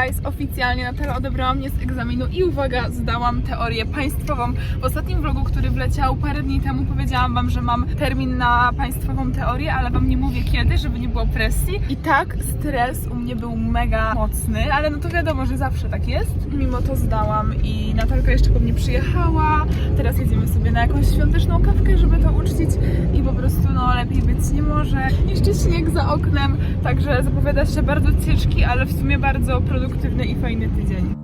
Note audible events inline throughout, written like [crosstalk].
Guys, oficjalnie Natalia odebrała mnie z egzaminu i uwaga, zdałam teorię państwową. W ostatnim vlogu, który wleciał parę dni temu, powiedziałam wam, że mam termin na państwową teorię, ale wam nie mówię kiedy, żeby nie było presji. I tak, stres u mnie był mega mocny, ale no to wiadomo, że zawsze tak jest. Mimo to zdałam i Natalka jeszcze po mnie przyjechała. Teraz jedziemy sobie na jakąś świąteczną kawkę, żeby to uczcić i po prostu no lepiej być nie może. Jeszcze śnieg za oknem, także zapowiada się bardzo ciężki, ale w sumie bardzo produktywny i fajny tydzień.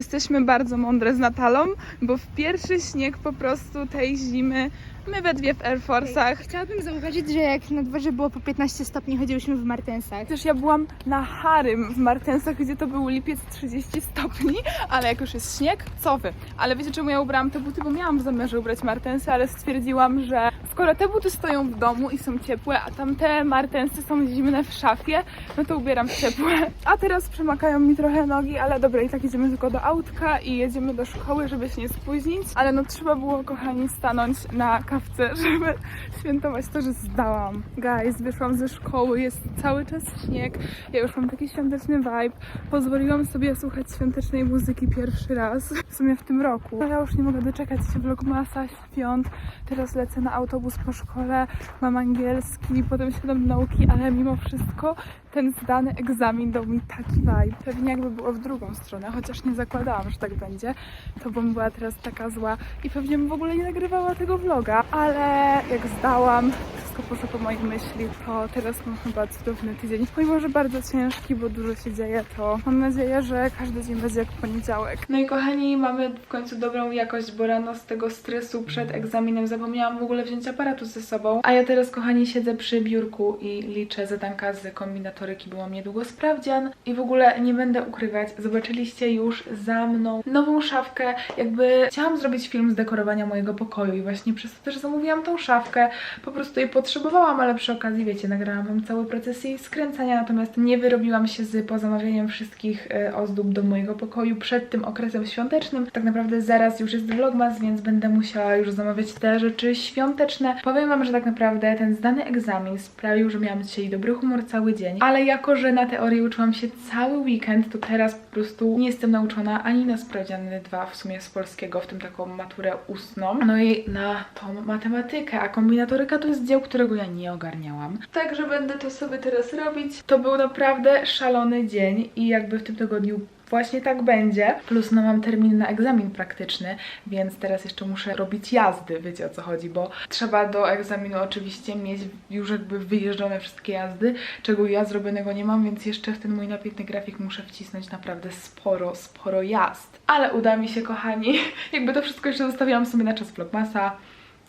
Jesteśmy bardzo mądre z Natalą, bo w pierwszy śnieg po prostu tej zimy my we dwie w Air Force'ach. Chciałabym zauważyć, że jak na dworze było po 15 stopni, chodziłyśmy w martensach. Też ja byłam na Harym w Martensach, gdzie to był lipiec 30 stopni, ale jak już jest śnieg, co wy? Ale wiecie czemu ja ubrałam te buty? Bo miałam w zamiarze ubrać martensy, ale stwierdziłam, że skoro te buty stoją w domu i są ciepłe, a tamte martensy są zimne w szafie, no to ubieram ciepłe. A teraz przemakają mi trochę nogi, ale dobra, i tak jedziemy tylko do autka i jedziemy do szkoły, żeby się nie spóźnić. Ale no trzeba było, kochani, stanąć na kawce, [laughs] żeby świętować to, że zdałam. Guys, wyszłam ze szkoły, jest cały czas śnieg, ja już mam taki świąteczny vibe. Pozwoliłam sobie słuchać świątecznej muzyki pierwszy raz, w sumie w tym roku. Ja już nie mogę doczekać się vlogmasa, świąt. Teraz lecę na autobus po szkole, mam angielski, potem siadam nauki, ale mimo wszystko ten zdany egzamin dał mi taki vibe. Pewnie jakby było w drugą stronę, chociaż nie zakładałam, że tak będzie, to bym była teraz taka zła i pewnie bym w ogóle nie nagrywała tego vloga, ale jak zdałam, wszystko poszło po mojej myśli, to teraz mam chyba cudowny tydzień. Pomimo, że bardzo ciężki, bo dużo się dzieje, to mam nadzieję, że każdy dzień będzie jak poniedziałek. No i kochani, mamy w końcu dobrą jakość, bo rano z tego stresu przed egzaminem zapomniałam w ogóle wziąć aparatu ze sobą. A ja teraz, kochani, siedzę przy biurku i liczę zadanka z kombinatoryki, było niedługo sprawdzian. I w ogóle nie będę ukrywać, zobaczyliście już za mną nową szafkę. Jakby chciałam zrobić film z dekorowania mojego pokoju i właśnie przez to też zamówiłam tą szafkę. Po prostu jej potrzebowałam, ale przy okazji, wiecie, nagrałam wam cały proces jej skręcania, natomiast nie wyrobiłam się z pozamawianiem wszystkich e, ozdób do mojego pokoju przed tym okresem świątecznym. Tak naprawdę zaraz już jest vlogmas, więc będę musiała już zamawiać te rzeczy świąteczne. Powiem wam, że tak naprawdę ten zdany egzamin sprawił, że miałam dzisiaj dobry humor cały dzień, ale jako, że na teorii uczyłam się cały weekend, to teraz po prostu nie jestem nauczona ani na sprawdziany dwa w sumie z polskiego, w tym taką maturę ustną, no i na tą matematykę, a kombinatoryka to jest dzieł, którego ja nie ogarniałam. Także będę to sobie teraz robić. To był naprawdę szalony dzień i jakby w tym tygodniu Właśnie tak będzie. Plus no mam termin na egzamin praktyczny, więc teraz jeszcze muszę robić jazdy, wiecie o co chodzi, bo trzeba do egzaminu oczywiście mieć już jakby wyjeżdżone wszystkie jazdy, czego ja zrobionego nie mam, więc jeszcze w ten mój napiętny grafik muszę wcisnąć naprawdę sporo, sporo jazd. Ale uda mi się, kochani. [laughs] Jakby to wszystko jeszcze zostawiłam sobie na czas vlogmasa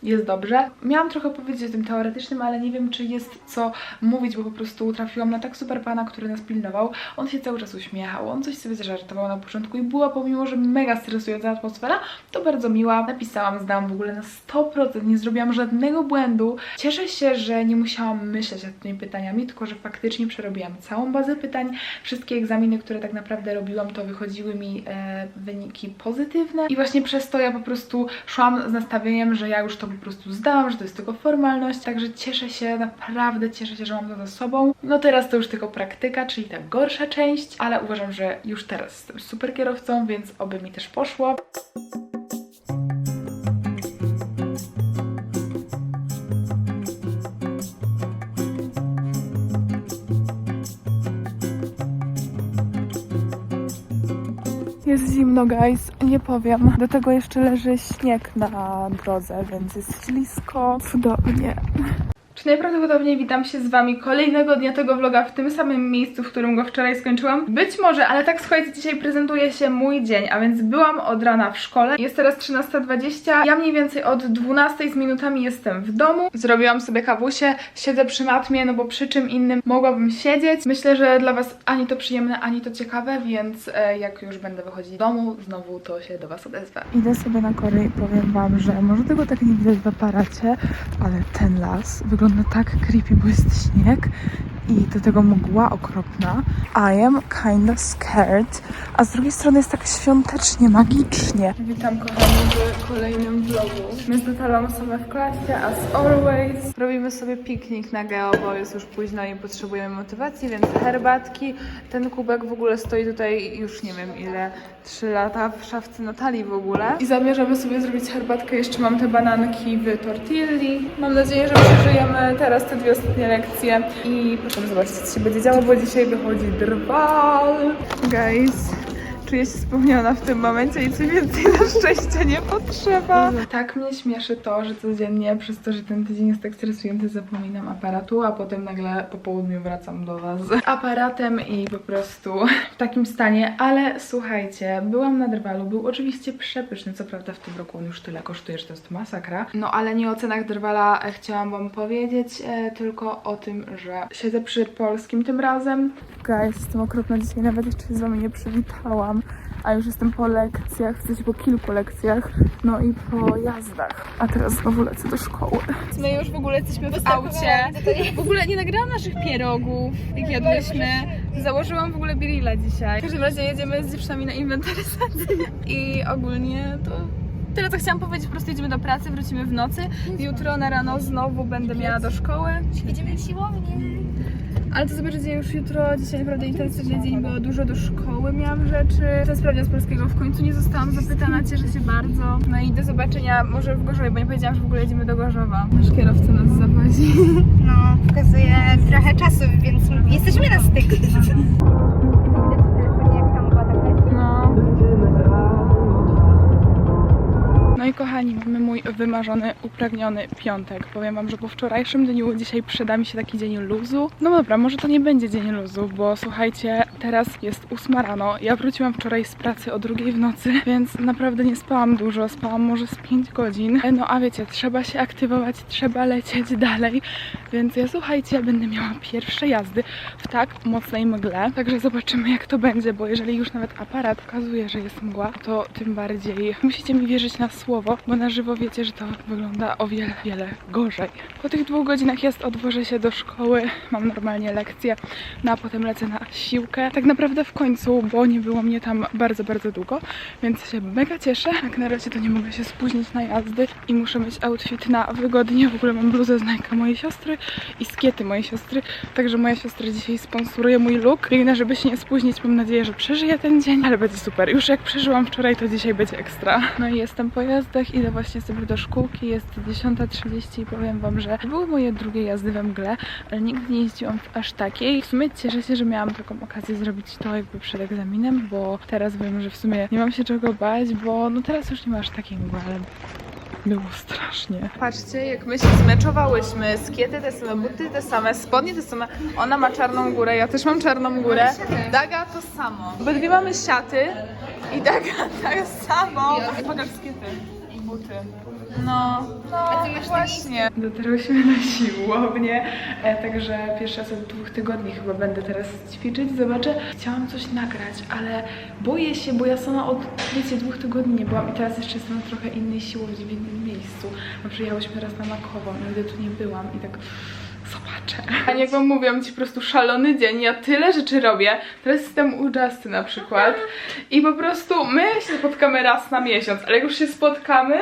jest dobrze. Miałam trochę powiedzieć o tym teoretycznym, ale nie wiem, czy jest co mówić, bo po prostu trafiłam na tak super pana, który nas pilnował. On się cały czas uśmiechał, on coś sobie zażartował na początku i była pomimo, że mega stresująca atmosfera, to bardzo miła. Napisałam, zdałam w ogóle na 100%, nie zrobiłam żadnego błędu. Cieszę się, że nie musiałam myśleć nad tymi pytaniami, tylko że faktycznie przerobiłam całą bazę pytań. Wszystkie egzaminy, które tak naprawdę robiłam, to wychodziły mi e, wyniki pozytywne i właśnie przez to ja po prostu szłam z nastawieniem, że ja już to po prostu zdałam, że to jest tylko formalność, także cieszę się, naprawdę cieszę się, że mam to za sobą. No teraz to już tylko praktyka, czyli ta gorsza część, ale uważam, że już teraz jestem super kierowcą, więc oby mi też poszło. Jest zimno, guys, nie powiem. Do tego jeszcze leży śnieg na drodze, więc jest ślisko. Cudownie. Najprawdopodobniej witam się z wami kolejnego dnia tego vloga w tym samym miejscu, w którym go wczoraj skończyłam? Być może, ale tak słuchajcie, dzisiaj prezentuje się mój dzień, a więc byłam od rana w szkole. Jest teraz 13.20. Ja mniej więcej od 12 z minutami jestem w domu. Zrobiłam sobie kawusie, siedzę przy matmie, no bo przy czym innym mogłabym siedzieć. Myślę, że dla was ani to przyjemne, ani to ciekawe, więc e, jak już będę wychodzić z domu, znowu to się do was odezwę. Idę sobie na kory i powiem wam, że może tego tak nie widać w aparacie, ale ten las wygląda tak creepy, bo jest śnieg i do tego mgła okropna. I am kinda scared. A z drugiej strony jest tak świątecznie, magicznie. Witam kochani w kolejnym vlogu. My z Natalą same w klasie, as always. Robimy sobie piknik na Geo, bo jest już późno i potrzebujemy motywacji, więc herbatki. Ten kubek w ogóle stoi tutaj już nie wiem ile, 3 lata w szafce Natalii w ogóle. I zamierzamy sobie zrobić herbatkę. Jeszcze mam te bananki w tortilli. Mam nadzieję, że przeżyjemy teraz te dwie ostatnie lekcje i potem zobaczycie, co się będzie działo, bo dzisiaj wychodzi drwal. Guys, czuję się spełniona w tym momencie i coś więcej na szczęście nie potrzeba. Tak mnie śmieszy to, że codziennie przez to, że ten tydzień jest tak stresujący, zapominam aparatu, a potem nagle po południu wracam do Was z aparatem i po prostu w takim stanie. Ale słuchajcie, byłam na drwalu, był oczywiście przepyszny, co prawda w tym roku on już tyle kosztuje, że to jest masakra. No ale nie o cenach drwala e, chciałam Wam powiedzieć, e, tylko o tym, że siedzę przy polskim tym razem. Guys, jestem okropna dzisiaj, nawet jeszcze się z Wami nie przywitałam a już jestem po lekcjach, w sensie po kilku lekcjach, no i po jazdach. A teraz znowu lecę do szkoły. My już w ogóle jesteśmy w aucie. [laughs] W ogóle nie nagrałam naszych pierogów, jak jadłyśmy. Założyłam w ogóle birilla dzisiaj. W każdym razie jedziemy z dziewczynami na inwentaryzację i ogólnie to... Tyle co chciałam powiedzieć, po prostu jedziemy do pracy, wrócimy w nocy. Jutro na rano znowu będę miała do szkoły. Idziemy siłownię. Ale to zobaczycie już jutro. Dzisiaj naprawdę intensywny dzień, bo dużo do szkoły miałam rzeczy. Ten sprawdzian z polskiego w końcu nie zostałam zapytana, cieszę się bardzo. No i do zobaczenia może w Gorzowie, bo nie powiedziałam, że w ogóle jedziemy do Gorzowa. Nasz kierowca nas zawozi. No, pokazuje trochę czasu, więc jesteśmy na styku. [laughs] No i kochani, mamy mój wymarzony, upragniony piątek. Powiem wam, że po wczorajszym dniu dzisiaj przyda mi się taki dzień luzu. No dobra, może to nie będzie dzień luzu, bo słuchajcie, teraz jest ósma rano. Ja wróciłam wczoraj z pracy o drugiej w nocy, więc naprawdę nie spałam dużo, spałam może z 5 godzin. No a wiecie, trzeba się aktywować, trzeba lecieć dalej, więc ja słuchajcie, będę miała pierwsze jazdy w tak mocnej mgle. Także zobaczymy jak to będzie, bo jeżeli już nawet aparat pokazuje, że jest mgła, to tym bardziej musicie mi wierzyć na słowo, bo na żywo wiecie, że to wygląda o wiele, wiele gorzej. Po tych dwóch godzinach jest odwożę się do szkoły, mam normalnie lekcje, no a potem lecę na siłkę. Tak naprawdę w końcu, bo nie było mnie tam bardzo, bardzo długo, więc się mega cieszę. Jak na razie to nie mogę się spóźnić na jazdy i muszę mieć outfit na wygodnie. W ogóle mam bluzę z mojej siostry i skiety mojej siostry, także moja siostra dzisiaj sponsoruje mój look. Biegnę, żeby się nie spóźnić, mam nadzieję, że przeżyję ten dzień, ale będzie super. Już jak przeżyłam wczoraj, to dzisiaj będzie ekstra. No i jestem po idę właśnie sobie do szkółki, jest 10.30 i powiem wam, że były moje drugie jazdy we mgle, ale nigdy nie jeździłam w aż takiej. W sumie cieszę się, że miałam taką okazję zrobić to jakby przed egzaminem, bo teraz wiem, że w sumie nie mam się czego bać, bo no teraz już nie ma aż takiej mgły, ale było strasznie. Patrzcie, jak my się zmeczowałyśmy. Skiety te same, buty te same, spodnie te same. Ona ma czarną górę, ja też mam czarną górę. Daga to samo. Obydwie mamy siaty i Daga [laughs] tak samo. Pokaż skiety buty. No, no właśnie. Dotarłyśmy na siłownię, e, także pierwszy raz od dwóch tygodni chyba będę teraz ćwiczyć, zobaczę. Chciałam coś nagrać, ale boję się, bo ja sama od, wiecie, dwóch tygodni nie byłam i teraz jeszcze jestem na trochę innej siłowni, w innym miejscu. Bo przyjechałyśmy raz na Makową, nigdy tu nie byłam i tak zobaczę. A jak wam mówiłam ci po prostu szalony dzień, ja tyle rzeczy robię. Teraz jestem u Justy na przykład i po prostu my się spotkamy raz na miesiąc, ale jak już się spotkamy,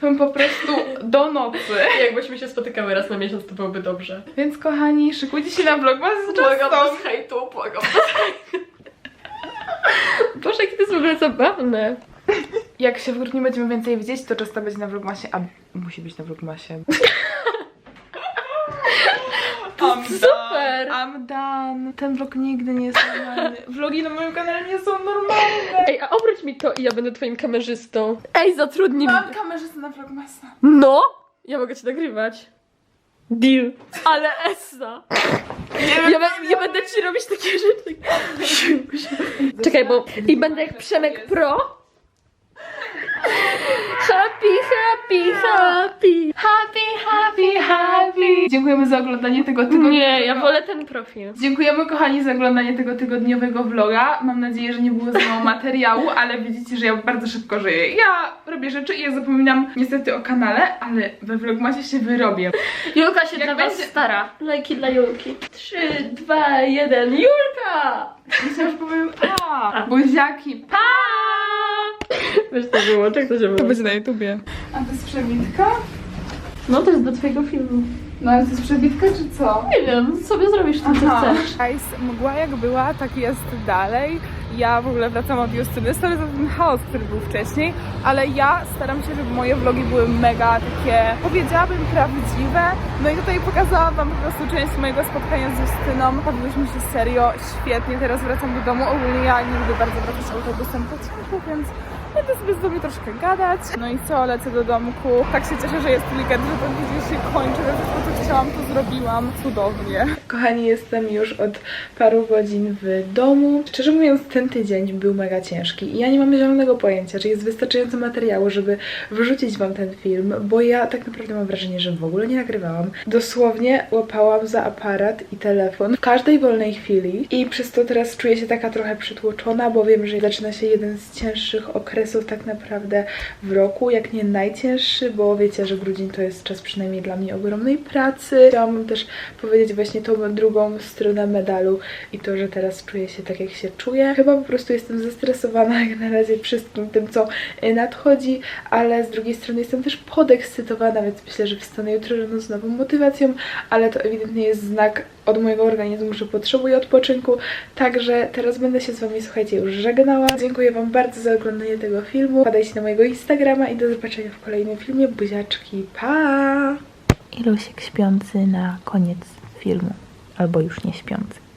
to po prostu do nocy. [laughs] Jakbyśmy się spotykały raz na miesiąc, to byłoby dobrze. Więc kochani, szykujcie się na vlogmas z Błagam Justą. bez hejtu, błagam bez. [laughs] Boże, jakie to jest w ogóle zabawne. Jak się w nie będziemy więcej widzieć, to Justa będzie na vlogmasie, a musi być na vlogmasie. [laughs] I'm [laughs] super. Done. I'm done. Ten vlog nigdy nie jest normalny. [laughs] Vlogi na moim kanale nie są normalne. Ej, a obróć mi to i ja będę twoim kamerzystą. Ej, zatrudnij mnie. Mam kamerzystę na vlogmasa. No! Ja mogę cię nagrywać. Deal. Ale Essa. Ja, be- ja będę ci robić takie rzeczy. [laughs] Czekaj, bo... I będę jak Przemek Pro. Happy, happy, happy. happy, happy, happy, happy. Dziękujemy za oglądanie tego tygodnia. Nie, ja wolę ten profil. Dziękujemy kochani za oglądanie tego tygodniowego vloga. Mam nadzieję, że nie było za mało materiału, ale widzicie, że ja bardzo szybko żyję. Ja robię rzeczy i ja zapominam niestety o kanale, ale we vlogmacie się wyrobię. Julka się Jak dla was będzie- stara. Lajki dla Julki. 3, 2, 1, Julka! Myślałam, że powiem a, buziaki, pa! Wiesz co było, tak to się było. na YouTubie. A to jest przebitka? No to jest do twojego filmu. No ale to jest przebitka czy co? Nie wiem, sobie zrobisz to, co chcesz. Guys, mgła jak była, tak jest dalej. Ja w ogóle wracam od Justyny, sorry za ten chaos, który był wcześniej, ale ja staram się, żeby moje vlogi były mega takie, powiedziałabym, prawdziwe. No i tutaj pokazałam wam po prostu część mojego spotkania z Justyną. Bawiłyśmy się serio świetnie, teraz wracam do domu. Ogólnie ja nie lubię bardzo wracać autobusem po cichu, więc będę sobie z domu troszkę gadać. No i co, lecę do domku. Tak się cieszę, że jest weekend, że ten tydzień się kończy, że wszystko co chciałam to zrobiłam. Cudownie. Kochani, jestem już od paru godzin w domu. Szczerze mówiąc, ten tydzień był mega ciężki i ja nie mam zielonego pojęcia, czy jest wystarczająco materiału, żeby wyrzucić wam ten film, bo ja tak naprawdę mam wrażenie, że w ogóle nie nagrywałam. Dosłownie łapałam za aparat i telefon w każdej wolnej chwili i przez to teraz czuję się taka trochę przytłoczona, bo wiem, że zaczyna się jeden z cięższych okresów tak naprawdę w roku, jak nie najcięższy, bo wiecie, że grudzień to jest czas przynajmniej dla mnie ogromnej pracy. Chciałam też powiedzieć właśnie tą drugą stronę medalu i to, że teraz czuję się tak, jak się czuję. Chyba po prostu jestem zestresowana jak na razie wszystkim tym, co nadchodzi, ale z drugiej strony jestem też podekscytowana, więc myślę, że wstanę jutro rano z nową motywacją, ale to ewidentnie jest znak od mojego organizmu, że potrzebuję odpoczynku, także teraz będę się z Wami, słuchajcie, już żegnała. Dziękuję Wam bardzo za oglądanie tego filmu. Wpadajcie na mojego Instagrama i do zobaczenia w kolejnym filmie. Buziaczki, pa! Ilusiek śpiący na koniec filmu, albo już nie śpiący.